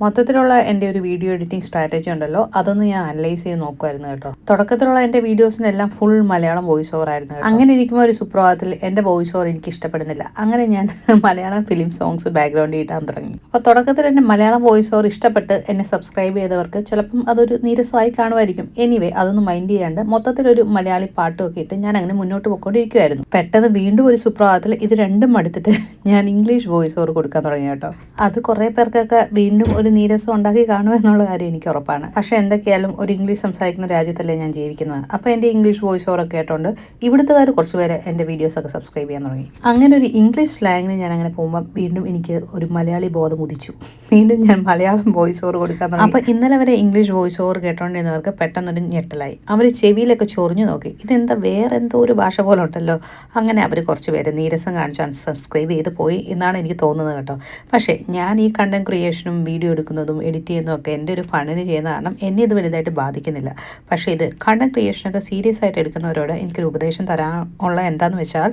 മൊത്തത്തിലുള്ള എന്റെ ഒരു വീഡിയോ എഡിറ്റിംഗ് സ്ട്രാറ്റജി ഉണ്ടല്ലോ അതൊന്ന് ഞാൻ അനലൈസ് ചെയ്ത് നോക്കുമായിരുന്നു കേട്ടോ. തുടക്കത്തിലുള്ള എന്റെ വീഡിയോസിനെല്ലാം ഫുൾ മലയാളം വോയിസ് ഓവർ ആയിരുന്നു. അങ്ങനെ ഇരിക്കുമ്പോൾ ഒരു സുപ്രഭാതത്തിൽ എന്റെ വോയിസ് ഓവർ എനിക്ക് ഇഷ്ടപ്പെടുന്നില്ല. അങ്ങനെ ഞാൻ മലയാളം ഫിലിം സോങ്സ് ബാക്ക്ഗ്രൗണ്ടിൽ ഇടാൻ തുടങ്ങി. അപ്പോൾ തുടക്കത്തിൽ എന്റെ മലയാളം വോയിസ് ഓവർ ഇഷ്ടപ്പെട്ട് എന്നെ സബ്സ്ക്രൈബ് ചെയ്തവർക്ക് ചിലപ്പം അതൊരു നീരസമായി കാണുമായിരിക്കും. എനിവേ അതൊന്ന് മൈൻഡ് ചെയ്യാണ്ട് മൊത്തത്തിലൊരു മലയാളി പാട്ടുമൊക്കെ ഇട്ട് ഞാൻ അങ്ങനെ മുന്നോട്ട് പോയിക്കൊണ്ടിരിക്കുമായിരുന്നു പെട്ടെന്ന് വീണ്ടും ഒരു സുപ്രഭാതത്തിൽ ഇത് രണ്ടും മടുത്തിട്ട് ഞാൻ ഇംഗ്ലീഷ് വോയിസ് ഓവർ കൊടുക്കാൻ തുടങ്ങി കേട്ടോ. അത് കുറേ പേർക്കൊക്കെ വീണ്ടും ഒരു നീരസം ഉണ്ടാക്കി കാണുമെന്നുള്ള കാര്യം എനിക്ക് ഉറപ്പാണ്. പക്ഷേ എന്തൊക്കെയായാലും ഒരു ഇംഗ്ലീഷ് സംസാരിക്കുന്ന രാജ്യത്തല്ലേ ഞാൻ ജീവിക്കുന്നത്. അപ്പോൾ എന്റെ ഇംഗ്ലീഷ് വോയിസ് ഓവർ ഒക്കെ കേട്ടോണ്ട് ഇവിടുത്തുകാർ കുറച്ചുപേരെ എന്റെ വീഡിയോസ് ഒക്കെ സബ്സ്ക്രൈബ് ചെയ്യാൻ തുടങ്ങി. അങ്ങനെ ഒരു ഇംഗ്ലീഷ് സ്ലാങ്ങിന് ഞാൻ അങ്ങനെ പോകുമ്പോൾ വീണ്ടും എനിക്ക് ഒരു മലയാളി ബോധം ഉദിച്ചു. വീണ്ടും ഞാൻ മലയാളം വോയിസ് ഓവർ കൊടുക്കാൻ തുടങ്ങി. അപ്പോൾ ഇന്നലെ വരെ ഇംഗ്ലീഷ് വോയിസ് ഓവർ കേട്ടോണ്ടിരുന്നവർക്ക് പെട്ടെന്നൊരു ഞെട്ടലായി. അവർ ചെവിയിലൊക്കെ ചൊറിഞ്ഞു നോക്കി. ഇതെന്താ വേറെ എന്തോ ഒരു ഭാഷ പോലെ ഉണ്ടല്ലോ. അങ്ങനെ അവർ കുറച്ച് പേര് നീരസം കാണിച്ച് അൺസബ്സ്ക്രൈബ് ചെയ്ത് പോയി എന്നാണ് എനിക്ക് തോന്നുന്നത് കേട്ടോ. പക്ഷേ ഞാൻ ഈ കണ്ടന്റ് ക്രിയേഷനും വീഡിയോ എടുക്കുന്നതും എഡിറ്റ് ചെയ്യുന്നതും ഒക്കെ എന്റെ ഒരു ഫണ്ണിന് ചെയ്യുന്ന കാരണം എന്നെ ഇത് വലുതായിട്ട് ബാധിക്കുന്നില്ല. പക്ഷേ ഇത് കണ്ടന്റ് ക്രിയേഷനൊക്കെ സീരിയസ് ആയിട്ട് എടുക്കുന്നവരോട് എനിക്കൊരു ഉപദേശം തരാനുള്ള എന്താണെന്ന് വെച്ചാൽ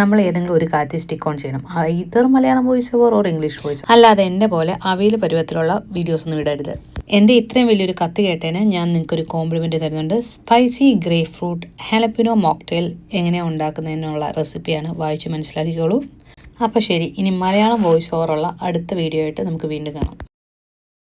നമ്മൾ ഏതെങ്കിലും ഒരു കാര്യത്തിൽ സ്റ്റിക്ക് ഓൺ ചെയ്യണം. Either Malayalam voice over or English voice അല്ലാതെ എന്നെ പോലെ അവയിൽ പരുവത്തിലുള്ള വീഡിയോസ് ഒന്നും ഇടരുത്. എന്റെ ഇത്രയും വലിയൊരു കത്ത് കേട്ടേനെ ഞാൻ നിങ്ങൾക്കൊരു കോംപ്ലിമെന്റ് തരുന്നുണ്ട്. Spicy grapefruit jalapeno mocktail എങ്ങനെയാണ് ഉണ്ടാക്കുന്നതിനുള്ള റെസിപ്പിയാണ് വായിച്ച് മനസ്സിലാക്കിക്കോളൂ. അപ്പോൾ ശരി ഇനി മലയാളം വോയിസ് ഓവറുള്ള അടുത്ത വീഡിയോ ആയിട്ട് നമുക്ക് വീണ്ടും കാണാം.